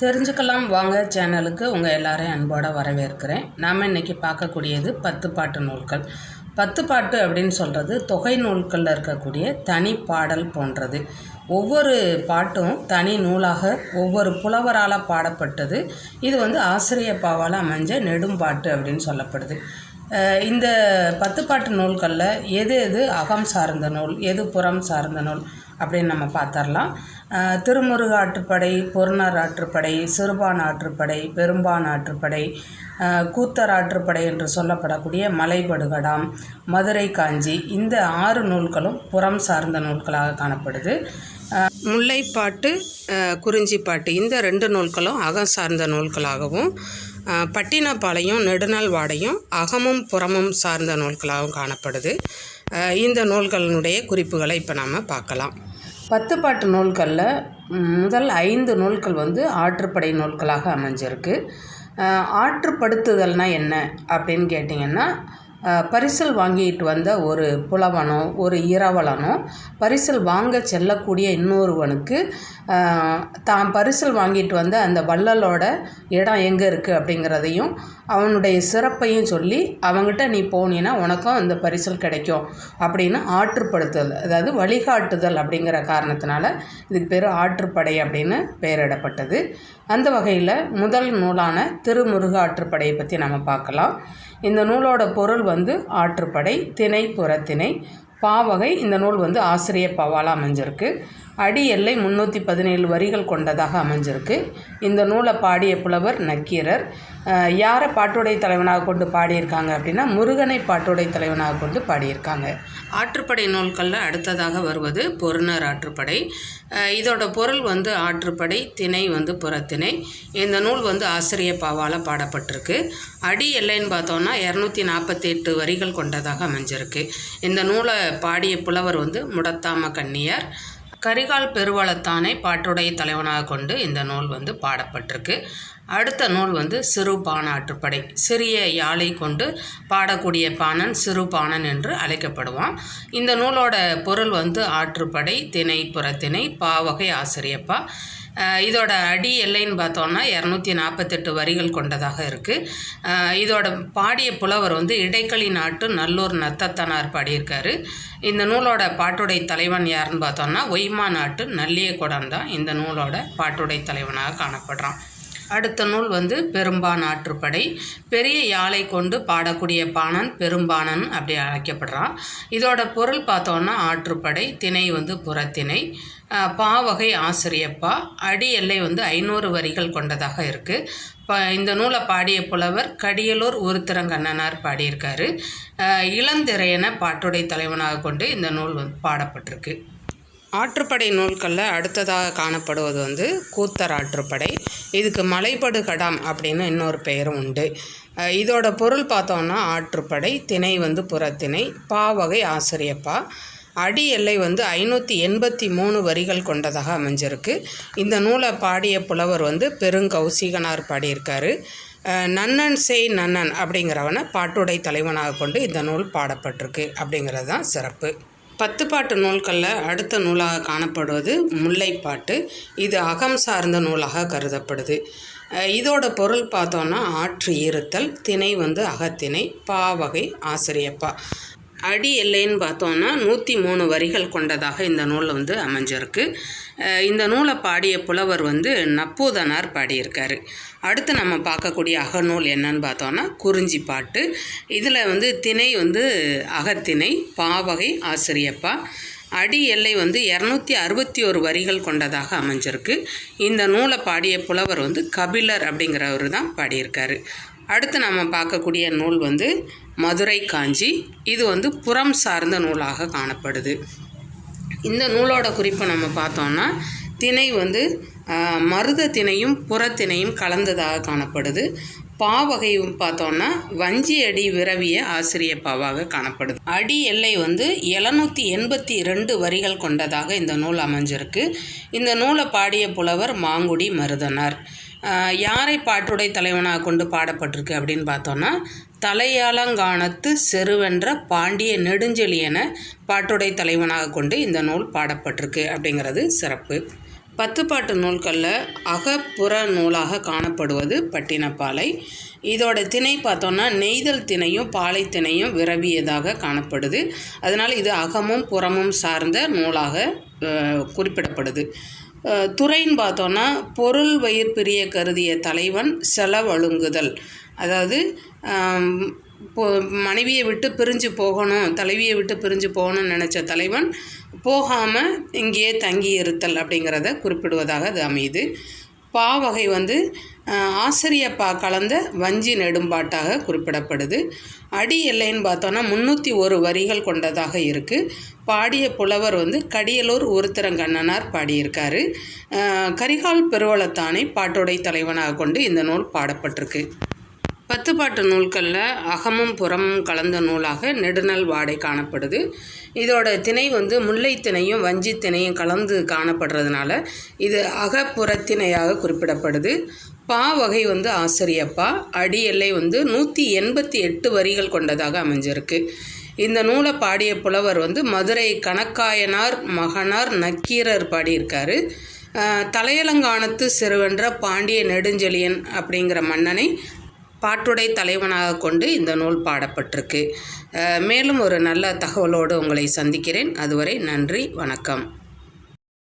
தெரிஞ்சுக்கலாம். வாங்க சேனலுக்கு உங்கள் எல்லாரையும் அன்போடு வரவேற்கிறேன். நாம் இன்றைக்கி பார்க்கக்கூடியது பத்து பாட்டு நூல்கள். பத்து பாட்டு அப்படின்னு சொல்கிறது தொகை நூல்களில் இருக்கக்கூடிய தனி பாடல் போன்றது. ஒவ்வொரு பாட்டும் தனி நூலாக ஒவ்வொரு புலவரால் பாடப்பட்டது. இது வந்து ஆசிரியப்பாவால் அமைஞ்ச நெடும்பாட்டு அப்படின்னு சொல்லப்படுது. இந்த பத்து பாட்டு நூல்களில் எது எது அகம் சார்ந்த நூல் எது புறம் சார்ந்த நூல் அப்படின்னு நம்ம பார்த்தரலாம் திருமுருக ஆற்றுப்படை பொருணர் ஆற்றுப்படை சிறுபான் ஆற்றுப்படை பெரும்பான் ஆற்றுப்படை கூத்தர் ஆற்றுப்படை என்று சொல்லப்படக்கூடிய மலைபடுகடாம் மதுரை காஞ்சி இந்த ஆறு நூல்களும் புறம் சார்ந்த நூல்களாக காணப்படுது. முல்லைப்பாட்டு குறிஞ்சிப்பாட்டு இந்த ரெண்டு நூல்களும் அகம் சார்ந்த நூல்களாகவும் பட்டினப்பாளையும் பட்டினப்பாளையம் நெடுநாள் வாடையும் அகமும் புறமும் சார்ந்த நூல்களாகவும் காணப்படுது. இந்த நூல்களினுடைய குறிப்புகளை இப்போ நாம் பார்க்கலாம். பத்து பாட்டு நூல்களில் முதல் ஐந்து நூல்கள் வந்து ஆற்றுப்படை நூல்களாக அமைஞ்சிருக்கு. ஆற்றுப்படுத்துதல்னால் என்ன அப்படின்னு கேட்டிங்கன்னா பரிசல் வாங்கிட்டு வந்த ஒரு புலவனோ ஒரு இரவலனோ பரிசில் வாங்க செல்லக்கூடிய இன்னொருவனுக்கு தான் பரிசல் வாங்கிட்டு வந்த அந்த வள்ளலோட இடம் எங்கே இருக்குது அப்படிங்கிறதையும் அவனுடைய சிறப்பையும் சொல்லி அவங்ககிட்ட நீ போனீன்னா உனக்கும் அந்த பரிசல் கிடைக்கும் அப்படின்னு ஆற்றுப்படுத்துதல் அதாவது வழிகாட்டுதல் அப்படிங்கிற காரணத்தினால இதுக்கு பேர் ஆற்றுப்படை அப்படின்னு பெயரிடப்பட்டது. அந்த வகையில் முதல் நூலான திருமுருக ஆற்றுப்படையை பற்றி நம்ம பார்க்கலாம். இந்த நூலோட பொருள் வந்து ஆற்றுப்படை திணை புறத்திணை பாவகை இந்த நூல் வந்து ஆசிரியர் பாவால் அமைஞ்சிருக்கு. அடி எல்லை முந்நூற்றி பதினேழு வரிகள் கொண்டதாக அமைஞ்சிருக்கு. இந்த நூலை பாடிய புலவர் நக்கீரர். யாரை பாட்டுடை தலைவனாக கொண்டு பாடியிருக்காங்க அப்படின்னா முருகனை பாட்டுடை தலைவனாக கொண்டு பாடியிருக்காங்க. ஆற்றுப்படை நூல்களில் அடுத்ததாக வருவது பொருணர் ஆற்றுப்படை. இதோட பொருள் வந்து ஆற்றுப்படை திணை வந்து புறத்திணை. இந்த நூல் வந்து ஆசிரிய பாவால் பாடப்பட்டிருக்கு. அடி எல்லைன்னு பார்த்தோன்னா இரநூத்தி நாற்பத்தி எட்டு வரிகள் கொண்டதாக அமைஞ்சிருக்கு. இந்த நூலை பாடிய புலவர் வந்து முடத்தாம கன்னியார். கரிகால் பெருவளத்தானை பாட்டுடைய தலைவனாக கொண்டு இந்த நூல் வந்து பாடப்பட்டிருக்கு. அடுத்த நூல் வந்து சிறு பானாற்றுப்படை சிறிய யாழை கொண்டு பாடக்கூடிய பாணன் சிறு பாணன் என்று அழைக்கப்படுவான். இந்த நூலோட பொருள் வந்து ஆற்றுப்படை திணை புறத்திணை பாவகை ஆசிரியப்பா. இதோட அடி எல்லைன்னு பார்த்தோன்னா இரநூத்தி நாற்பத்தெட்டு வரிகள் கொண்டதாக இருக்குது இதோட பாடிய புலவர் வந்து இடைக்களி நாட்டு நல்லூர் நத்தத்தனார் பாடியிருக்காரு. இந்த நூலோட பாட்டுடை தலைவன் யாருன்னு பார்த்தோன்னா ஒய்மா நாட்டு நல்லியகுடன் தான் இந்த நூலோட பாட்டுடை தலைவனாக காணப்படுறான். அடுத்த நூல் வந்து பெரும்பான் ஆற்றுப்படை. பெரிய யாழை கொண்டு பாடக்கூடிய பாணன் பெரும்பாணன் அப்படி அழைக்கப்படுறான். இதோட பொருள் பார்த்தோன்னா ஆற்றுப்படை திணை வந்து புறத்திணை. பாவகை ஆசிரியப்பா. அடி எல்லை வந்து ஐநூறு வரிகள் கொண்டதாக இருக்குது ப இந்த நூலை பாடிய புலவர் கடியலூர் உருத்திரங்கண்ணனார் பாடியிருக்காரு. இளந்திரையன பாட்டுடை தலைவனாக கொண்டு இந்த நூல் வந்து பாடப்பட்டிருக்கு. ஆற்றுப்படை நூல்களில் அடுத்ததாக காணப்படுவது வந்து கூத்தர் ஆற்றுப்படை இதுக்கு மலைபடு கடாம் அப்படின்னு இன்னொரு பெயரும் உண்டு. இதோட பொருள் பார்த்தோம்னா ஆற்றுப்படை திணை வந்து புறத்திணை பாவகை ஆசிரியப்பா. அடி எல்லை வந்து ஐநூற்றி எண்பத்தி மூணு வரிகள் கொண்டதாக அமைஞ்சிருக்கு. இந்த நூலை பாடிய புலவர் வந்து பெருங்கௌசிகனார் பாடியிருக்காரு. நன்னன் செய் நன்னன் அப்படிங்கிறவனை பாட்டுடை தலைவனாக கொண்டு இந்த நூல் பாடப்பட்டிருக்கு அப்படிங்கிறது தான் சிறப்பு. பத்து பாட்டு நூல்களில் அடுத்த நூலாக காணப்படுவது முல்லைப்பாட்டு. இது அகம் சார்ந்த நூலாக கருதப்படுது. இதோட பொருள் பார்த்தோன்னா ஆற்று இருத்தல் திணை வந்து அகத்திணை பாவகை ஆசிரியப்பா. அடி எல்லைன்னு பார்த்தோன்னா நூற்றி மூணு வரிகள் கொண்டதாக இந்த நூல் வந்து அமைஞ்சிருக்கு. இந்த நூலை பாடிய புலவர் வந்து நப்பூதனார் பாடியிருக்காரு. அடுத்து நம்ம பார்க்கக்கூடிய அகநூல் என்னன்னு பார்த்தோன்னா குறிஞ்சி பாட்டு. இதில் வந்து திணை வந்து அகத்திணை பாவகை ஆசிரியப்பா. அடி எல்லை வந்து இரநூத்தி அறுபத்தி ஒரு வரிகள் கொண்டதாக அமைஞ்சிருக்கு. இந்த நூலை பாடிய புலவர் வந்து கபிலர் அப்படிங்கிறவர் தான் பாடியிருக்காரு. அடுத்து நம்ம பார்க்கக்கூடிய நூல் வந்து மதுரை காஞ்சி. இது வந்து புறம் சார்ந்த நூலாக காணப்படுது. இந்த நூலோட குறிப்பை நம்ம பார்த்தோம்னா திணை வந்து மருத திணையும் புறத்திணையும் கலந்ததாக காணப்படுது. பாவகையும் பார்த்தோன்னா வஞ்சி அடி விரவிய ஆசிரிய பாவாக காணப்படுது. அடி எல்லை வந்து எழுநூற்றி எண்பத்தி ரெண்டு வரிகள் கொண்டதாக இந்த நூல் அமைஞ்சிருக்கு. இந்த நூலை பாடிய புலவர் மாங்குடி மருதனார். யாரை பாட்டுடை தலைவனாக கொண்டு பாடப்பட்டிருக்கு அப்படின்னு பார்த்தோன்னா தலையாலங்கானத்து செருவென்ற பாண்டிய நெடுஞ்செழியன பாட்டுடை தலைவனாக கொண்டு இந்த நூல் பாடப்பட்டிருக்கு அப்படிங்கிறது சிறப்பு. பத்துப்பாட்டு நூல்களில் அகப்புற நூலாக காணப்படுவது பட்டினப்பாலை. இதோட திணை பார்த்தோன்னா நெய்தல் திணையும் பாலை திணையும் விரவியதாக காணப்படுது. அதனால் இது அகமும் புறமும் சார்ந்த நூலாக குறிப்பிடப்படுது. துறைன்னு பார்த்தோன்னா பொருள் வயிர் பிரிய கருதிய தலைவன் செலவழுங்குதல். அதாவது இப்போ மனைவியை விட்டு பிரிஞ்சு போகணும் தலைவியை விட்டு பிரிஞ்சு போகணும்னு நினச்ச தலைவன் போகாமல் இங்கேயே தங்கி இருத்தல் அப்படிங்கிறத குறிப்பிடுவதாக அது அமையுது. பா வகை வந்து ஆசிரியப்பா பா கலந்த வஞ்சி நெடும்பாட்டாக குறிப்பிடப்படுது. அடி எல்லைன்னு பார்த்தோன்னா முந்நூற்றி ஒரு வரிகள் கொண்டதாக இருக்குது பாடிய புலவர் வந்து கடியலூர் உருத்திரங்கண்ணனார் பாடியிருக்காரு. கரிகால் பெருவளத்தானை பாட்டுடை தலைவனாக கொண்டு இந்த நூல் பாடப்பட்டிருக்கு. பத்து பாட்டு நூல்களில் அகமும் புறமும் கலந்த நூலாக நெடுநல் வாடை காணப்படுது. இதோட திணை வந்து முல்லை திணையும் வஞ்சி திணையும் கலந்து காணப்படுறதுனால இது அகப்புறத்திணையாக குறிப்பிடப்படுது. பா வகை வந்து ஆசிரியப்பா அடி எல்லை வந்து நூற்றி எண்பத்தி எட்டு வரிகள் கொண்டதாக அமைஞ்சிருக்கு. இந்த நூலை பாடிய புலவர் வந்து மதுரை கணக்காயனார் மகனார் நக்கீரர் பாடியிருக்காரு. தலையலங்கானத்து சிறுவென்ற பாண்டிய நெடுஞ்செழியன் அப்படிங்கிற மன்னனை பாட்டுடை தலைவனாக கொண்டு இந்த நூல் பாடப்பட்டிருக்கு. மேலும் ஒரு நல்ல தகவலோடு உங்களை சந்திக்கிறேன். அதுவரை நன்றி வணக்கம்.